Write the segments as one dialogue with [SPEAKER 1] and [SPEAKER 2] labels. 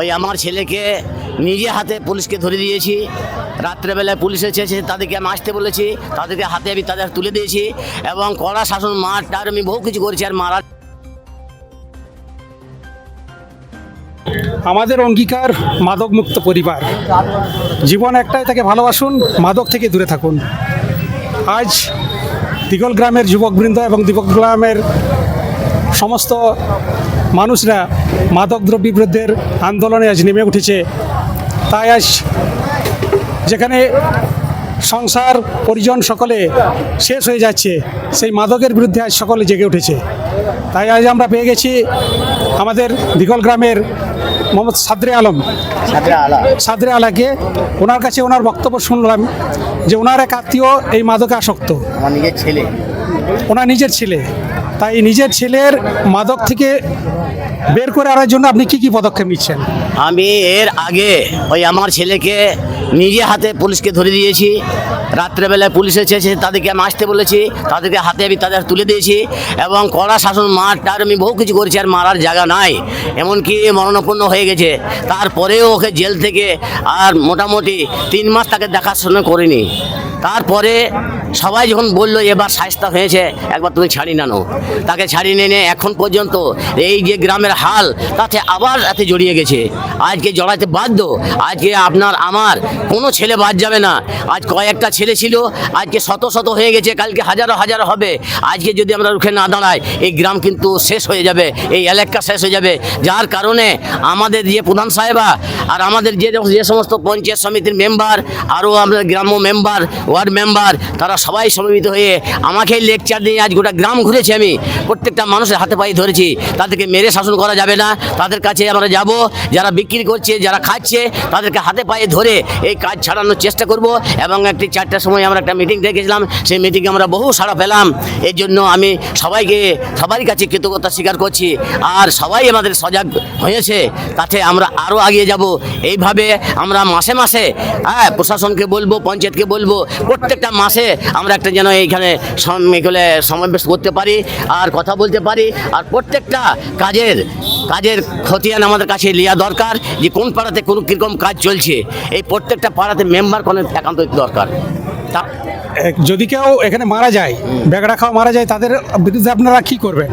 [SPEAKER 1] ওই আমার ছেলেকে নিজে হাতে পুলিশকে ধরে দিয়েছি। রাত্রেবেলায় পুলিশ এসেছে তাদেরকে আমি আসতে বলেছি। তাদেরকে হাতে আমি তাদের তুলে দিয়েছি এবং কড়া শাসন মার টার আমি বহু কিছু করেছি আর মারা
[SPEAKER 2] আমাদের অঙ্গীকার মাদক মুক্ত পরিবার। জীবন একটাই, তাকে ভালোবাসুন, মাদক থেকে দূরে থাকুন। আজ দিগল গ্রামের যুবকবৃন্দ এবং দিগল গ্রামের সমস্ত মানুষরা মাদক দ্রব্য বিরুদ্ধের আন্দোলনে আজ নেমে উঠেছে। তাই আজ যেখানে সংসার পরিজন সকলে শেষ হয়ে যাচ্ছে সেই মাদকের বিরুদ্ধে আজ সকলে জেগে উঠেছে। তাই আজ আমরা পেয়ে গেছি আমাদের দিগল গ্রামের মোহাম্মদ সাদরে আলম। সাদরে আলাকে ওনার কাছে ওনার বক্তব্য শুনলাম যে ওনার এক আত্মীয় এই মাদকে আসক্ত।
[SPEAKER 1] নিজের ছেলে।
[SPEAKER 2] ওনার নিজের ছেলে। তাই নিজের ছেলের মাদক থেকে বের করে আনার জন্য আপনি কি কি পদক্ষেপ নিচ্ছেন?
[SPEAKER 1] আমি এর আগে ওই আমার ছেলেকে নিজে হাতে পুলিশকে ধরে দিয়েছি। রাত্রেবেলায় পুলিশ এসেছে, তাদেরকে আমি আসতে বলেছি, তাদেরকে হাতে আমি তাদের তুলে দিয়েছি এবং কড়া শাসন মার টার আমি বহু কিছু করেছি, আর মারার জায়গা নাই। এমনকি মরণাপন্ন হয়ে গেছে। তারপরেও ওকে জেল থেকে আর মোটামুটি তিন মাস তাকে দেখাশোনা করিনি। তারপরে সবাই যখন বলল, এবার সাজতা হয়েছে, একবার তুমি ছাড়ি নানো তাকে নিয়ে নিয়ে এখন পর্যন্ত এই যে গ্রামের হাল, তাতে আবার এতে জড়িয়ে গেছে। আজকে জড়াতে বাধ্য, আজকে আপনার, আমার কোনো ছেলে বাদ যাবে না। আজ কয়েকটা ছেলে ছিল, আজকে শত শত হয়ে গেছে, কালকে হাজারো হাজারো হবে। আজকে যদি আমরা রুখে না দাঁড়াই, এই গ্রাম কিন্তু শেষ হয়ে যাবে, এই এলাকা শেষ হয়ে যাবে। যার কারণে আমাদের যে প্রধান সাহেবা আর আমাদের যে যে সমস্ত পঞ্চায়েত সমিতির মেম্বার, আরও আমাদের গ্রাম্য মেম্বার, ওয়ার্ড মেম্বার, তারা সবাই সমবেত হয়ে আমাকে লেকচার দিয়ে আজ গোটা গ্রাম ঘুরেছি আমি। প্রত্যেকটা মানুষের হাতে পায়ে ধরেছি। তাদেরকে মেরে শাসন করা যাবে না। তাদের কাছে আমরা যাব। যারা বিক্রি করছে, যারা খাচ্ছে, তাদেরকে হাতে পায়ে ধরে এই কাজ ছাড়ানোর চেষ্টা করব। এবং একটি চারটার সময় আমরা একটা মিটিং দেখেছিলাম। সেই মিটিংয়ে আমরা বহু সাড়া পেলাম। এর জন্য আমি সবাইকে, সবারই কাছে কৃতজ্ঞতা স্বীকার করছি। আর সবাই আমাদের সজাগ হয়েছে। তাতে আমরা আরও এগিয়ে যাব। এইভাবে আমরা মাসে মাসে হ্যাঁ প্রশাসনকে বলব, পঞ্চায়েতকে বলব, প্রত্যেকটা মাসে আমরা একটা যেন এইখানে এগুলো সমাবেশ করতে পারি আর কথা বলতে পারি। আর প্রত্যেকটা কাজের কাজের খতিয়ান আমাদের কাছে নেওয়া দরকার যে কোন পাড়াতে কোন কীরকম কাজ চলছে। এই প্রত্যেকটা পাড়াতে মেম্বার কোনো একান্ত দরকার। তা
[SPEAKER 2] যদি কেউ এখানে মারা যায়, বেগড়া খাওয়া মারা যায়, তাদের বিরুদ্ধে আপনারা কি করবেন?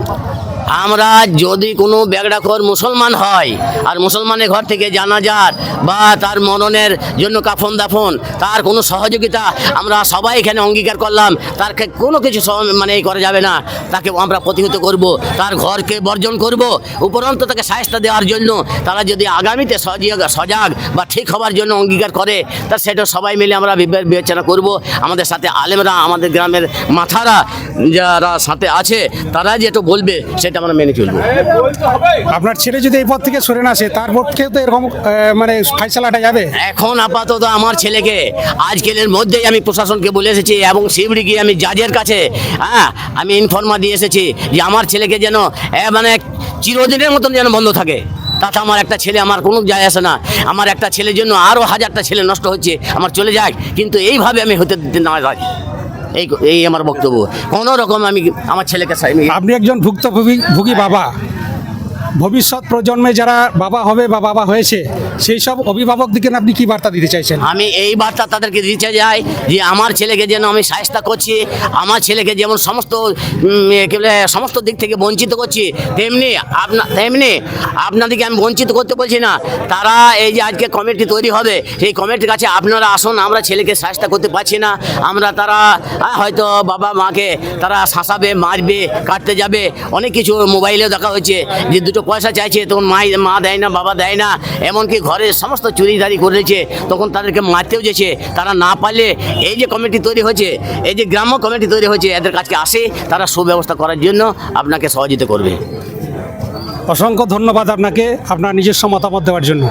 [SPEAKER 1] আমরা যদি কোনো ব্যাগডাখর মুসলমান হয়, আর মুসলমানের ঘর থেকে জানা জানাজার বা তার মননের জন্য কাফন দাফন, তার কোনো সহযোগিতা আমরা সবাই এখানে অঙ্গীকার করলাম, তার কে- কোনো কিছু মানে করা যাবে না। তাকে আমরা প্রতিহত করব, তার ঘরকে বর্জন করব, উপরন্ত তাকে সাহায্য দেওয়ার জন্য তারা যদি আগামীতে সজাগ সজাগ বা ঠিক হওয়ার জন্য অঙ্গীকার করে, তা সেটা সবাই মিলে আমরা বিবে- বিবেচনা করব। আমাদের সাথে আলেমরা, আমাদের গ্রামের মাথারা যারা সাথে আছে, তারা যেটা বলবে সেটা আমরা মেনে চলবো।
[SPEAKER 2] আপনার ছেলে যদি এই পথ থেকে সরে না আসে তার পক্ষে তো এরকম মানে ফাইসলাটা যাবে?
[SPEAKER 1] এখন আপাতত আমার ছেলেকে আজকের মধ্যেই আমি প্রশাসনকে বলে এসেছি এবং শিবড়ি গিয়ে আমি জাজের কাছে হ্যাঁ আমি ইনফরমা দিয়ে এসেছি যে আমার ছেলেকে যেন মানে চিরদিনের মতন যেন বন্ধ থাকে। তাতে আমার একটা ছেলে আমার কোনো যায় আসে না। আমার একটা ছেলের জন্য আরও হাজারটা ছেলে নষ্ট হচ্ছে। আমার চলে যায়। কিন্তু এইভাবে আমি হতে দিতে না যাই এই এই আমার বক্তব্য। কোনো রকম আমি আমার ছেলেকে
[SPEAKER 2] আপনি একজন ভুক্তভোগী ভুগী বাবা। ভবিষ্যৎ প্রজন্মে যারা বাবা হবে বা বাবা হয়েছে, সেই সব অভিভাবকদিকে আপনি কি বার্তা দিতে চাইছেন?
[SPEAKER 1] আমি এই বার্তা তাদেরকে দিতে চাই যে আমার ছেলেকে যেন আমি সাহায্য করছি, আমার ছেলেকে যেমন সমস্ত সমস্ত দিক থেকে বঞ্চিত করছি, তেমনি আপনা, তেমনি আপনাদেরকে আমি বঞ্চিত করতে বলছি না, তারা এই যে আজকে কমিটি তৈরি হবে, সেই কমিটির কাছে আপনারা আসুন, আমরা ছেলেকে সাহায্য করতে পারছি না, আমরা তারা হয়তো বাবা মাকে তারা শাসাবে, মারবে, কাটতে যাবে, অনেক কিছু মোবাইলেও দেখা হয়েছে যে দুটো পয়সা চাইছে, তখন মা মা দেয় না, বাবা দেয় না, এমনকি ঘরের সমস্ত চুরিদারি করেছে, তখন তাদেরকে মারতেও যেছে। তারা না পারলে এই যে কমিটি তৈরি হয়েছে, এই যে গ্রাম্য কমিটি তৈরি হয়েছে, এদের কাছে আসে, তারা সুব্যবস্থা করার জন্য আপনাকে সহযোগিতা করবে।
[SPEAKER 2] অসংখ্য ধন্যবাদ আপনাকে, আপনার নিজস্ব মতামত দেওয়ার জন্য।